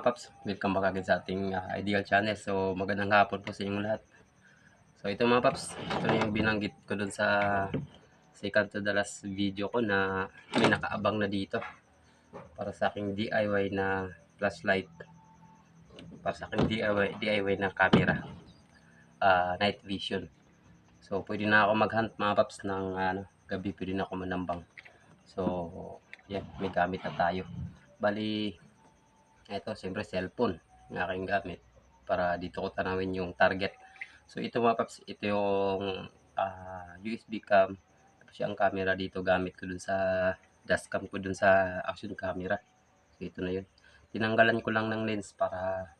mga paps, welcome back agad sa ating ah, ideal channel. So magandang hapon po sa inyong lahat. So ito mga paps, ito yung binanggit ko dun sa second to the last video ko na may nakaabang na dito para sa aking DIY na flashlight. Para sa aking DIY, DIY na camera. ah, night vision. So pwede na ako mag-hunt mga paps ng ano, gabi pwede na ako manambang. So yan, may gamit na tayo. Bali, ito, siyempre cellphone ng aking gamit para dito ko tanawin yung target. So ito mga paps, ito yung ah, USB cam. Tapos yung camera dito gamit ko dun sa dashcam ko dun sa action camera. So ito na yun. Tinanggalan ko lang ng lens para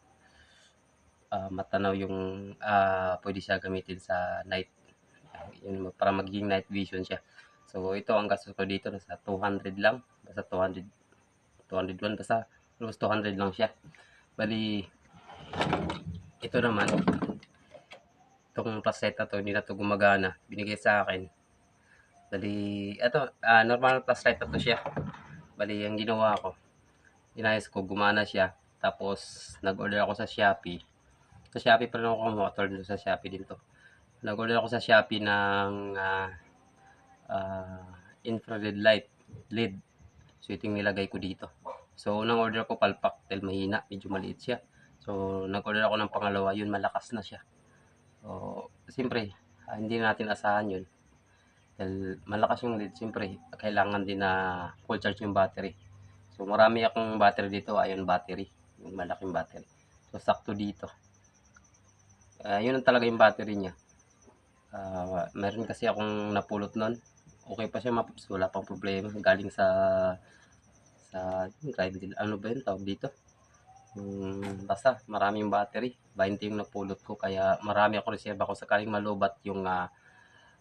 ah, matanaw yung ah, pwede siya gamitin sa night. Yun, para magiging night vision siya. So ito ang gastos ko dito nasa 200 lang. Basta 200 201 basta Almost 200 lang siya. Bali, ito naman, itong na to, hindi na to gumagana. Binigay sa akin. Bali, ito, ah, normal na to siya. Bali, ang ginawa ko, inayos ko, gumana siya. Tapos, nag-order ako sa Shopee. Sa Shopee pa rin ako kumotor dito sa Shopee din to. Nag-order ako sa Shopee ng ah, ah, infrared light, LED. So, ito yung nilagay ko dito. So, unang order ko palpak dahil mahina, medyo maliit siya. So, nag-order ako ng pangalawa, yun malakas na siya. So, siyempre, ah, hindi natin asahan yun. Dahil malakas yung lead, siyempre, kailangan din na full charge yung battery. So, marami akong battery dito, ion battery, yung malaking battery. So, sakto dito. Ah, yun ang talaga yung battery niya. Ah, meron kasi akong napulot nun. Okay pa siya, mapaps, wala pang problema. Galing sa sa yung Grindel, ano ba yun tawag dito? Yung, basta maraming battery. 20 yung napulot ko. Kaya marami ako reserve ako. Sakaling malubat yung ah,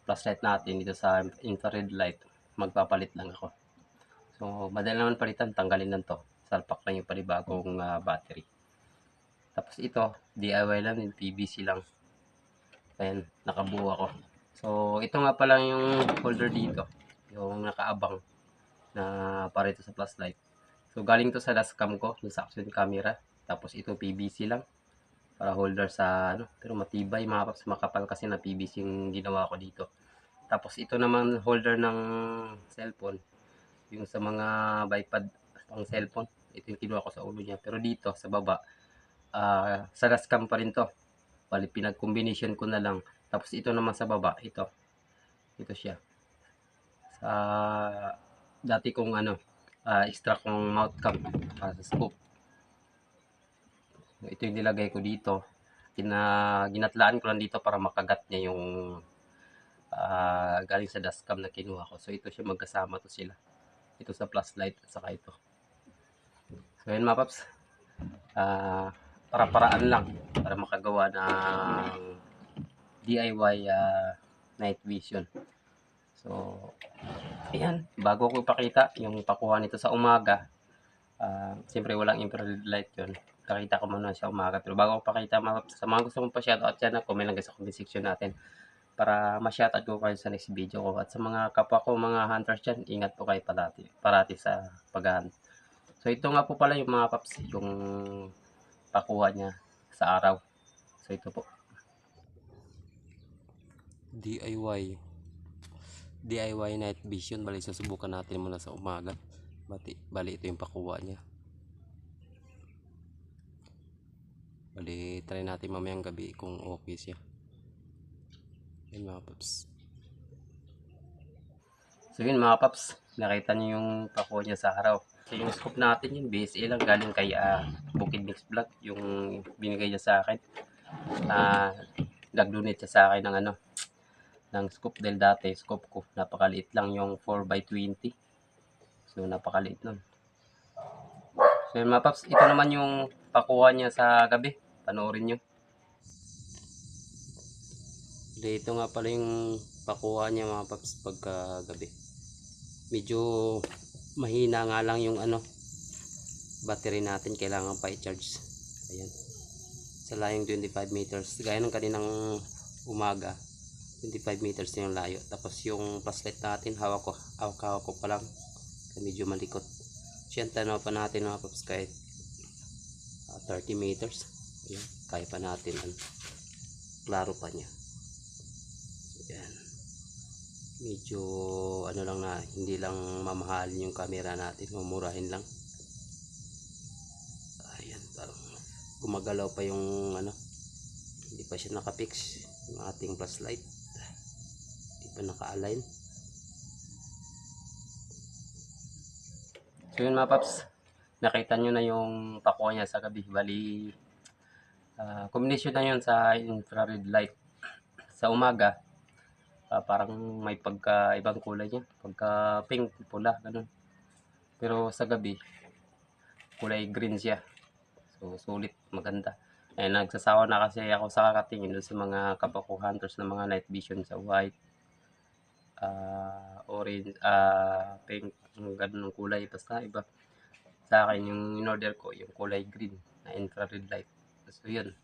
flashlight natin dito sa infrared light magpapalit lang ako. So madali naman palitan. Tanggalin lang to. Salpak lang yung panibagong ah, battery. Tapos ito DIY lang yung PVC lang. Ayan nakabuo ako. So ito nga pala yung holder dito. Yung nakaabang na para ito sa flashlight. So galing to sa dashcam ko, yung sa camera. Tapos ito PVC lang para holder sa ano, pero matibay mga paps, makapal kasi na PVC yung ginawa ko dito. Tapos ito naman holder ng cellphone. Yung sa mga bipod pang cellphone, ito yung kinuha ko sa ulo niya. Pero dito sa baba, ah, sa dashcam pa rin to. Bali pinag-combination ko na lang. Tapos ito naman sa baba, ito. Ito siya. Sa dati kong ano, ah, extra kong mouth cap para sa scoop. Ito yung nilagay ko dito. Kina, ginatlaan ko lang dito para makagat niya yung ah, galing sa dashcam na kinuha ko. So ito siya magkasama to sila. Ito sa plus light at saka ito. So yun mga paps. Ah, para-paraan lang para makagawa ng DIY ah, night vision. So, ayan, bago ko ipakita yung pakuha nito sa umaga, ah siyempre walang infrared light yun. Kakita ko muna sa umaga. Pero bago ko pakita, sa mga gusto mong pa-shoutout dyan, comment lang sa comment section natin para ma-shoutout ko kayo sa next video ko. At sa mga kapwa ko, mga hunters dyan, ingat po kayo parati, parati sa pag So, ito nga po pala yung mga paps, yung pakuha niya sa araw. So, ito po. DIY DIY night vision bali susubukan natin muna sa umaga. Bali, bali ito yung pakuha niya. Bali try natin mamayang gabi kung okay siya. Yun mga paps. So yun mga paps nakita niyo yung pakuha niya sa araw. So yung scoop natin yun BSA lang galing kay ah, Bukid Mix Vlog yung binigay niya sa akin. Ah nag-donate siya sa akin ng ano ng scoop dahil dati. Scoop ko napakaliit lang yung 4x20 so napakaliit nun. So yun mga paps ito naman yung pakuha niya sa gabi. Panoorin nyo dito nga pala yung pakuha niya mga paps pagka gabi. Medyo mahina nga lang yung ano battery natin. Kailangan pa i-charge. Ayan. Sa layong 25 meters. Gaya ng kaninang umaga 25 meters yung layo tapos yung flashlight natin hawak ko hawak hawak ko pa lang medyo malikot siyan tanaw pa natin mga paps kahit ah, 30 meters. Ayan, kaya pa natin. Ano, klaro pa niya. So, yan. Medyo ano lang na hindi lang mamahalin yung camera natin, mamurahin lang. Ayan, parang gumagalaw pa yung ano, hindi pa siya nakapix yung ating flashlight. Pa naka-align. So yun mga paps, nakita nyo na yung pako niya sa gabi. Bali, ah, combination na yun sa infrared light. Sa umaga, ah, parang may pagka ibang kulay niya. Pagka pink, pula, ganun. Pero sa gabi, kulay green siya. So, sulit, maganda. Eh, nagsasawa na kasi ako sa kakatingin doon sa mga kapako hunters ng mga night vision sa white, ah orange, ah pink, yung ganun ng kulay. Basta iba. Sa akin, yung in-order ko, yung kulay green na infrared light. So, yun.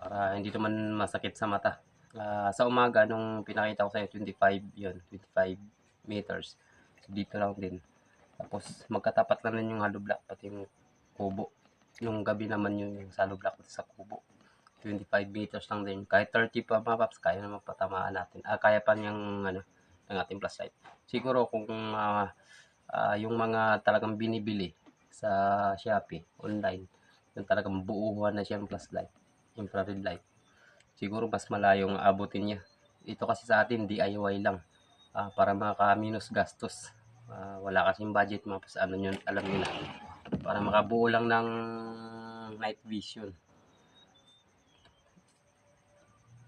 Para hindi naman masakit sa mata. Ah, sa umaga, nung pinakita ko sa'yo, 25, yun, 25 meters. So, dito lang din. Tapos, magkatapat lang din yung hollow block, pati yung kubo. Yung gabi naman yung, yung hollow block sa kubo. 25 meters lang din. Kahit 30 pa mga paps, kaya naman patamaan natin. Ah, kaya pa niyang, ano, ng ating plus light. Siguro kung ah, ah, yung mga talagang binibili sa Shopee, online, yung talagang buuhan na siyang plus light, infrared light. Siguro mas malayong abutin niya. Ito kasi sa atin, DIY lang. Ah, para maka-minus gastos. Ah, wala kasing budget mga paps, ano yun, alam nyo na. Para makabuo lang ng night vision.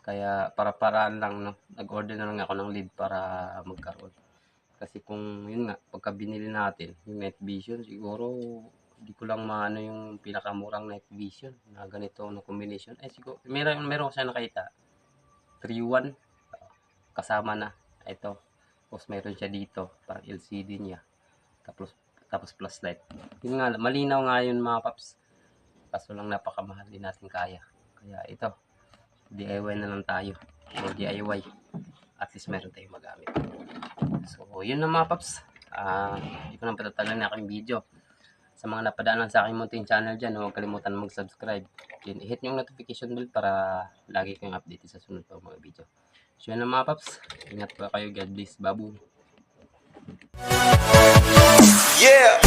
Kaya para-paraan lang, no? Nag-order na lang ako ng lead para magkaroon. Kasi kung yun nga, pagka binili natin, yung night vision, siguro hindi ko lang maano yung pinakamurang night vision na ganito na combination. Eh siguro, meron, meron ko siya nakita. 3-1, kasama na. Ito. Tapos meron siya dito, parang LCD niya. Tapos, tapos plus light. Yun nga, malinaw nga yun mga paps. Kaso lang napakamahal din natin kaya. Kaya ito, DIY na lang tayo. O DIY. At least meron tayong magamit. So, yun na mga paps. Ah, hindi ko nang patatalan na aking video. Sa mga napadaanan sa aking munting channel dyan, huwag kalimutan mag-subscribe. Then, hit yung notification bell para lagi kayong update sa sunod pa mga video. So, yun na mga paps. Ingat po kayo. God bless. Babu. Yeah.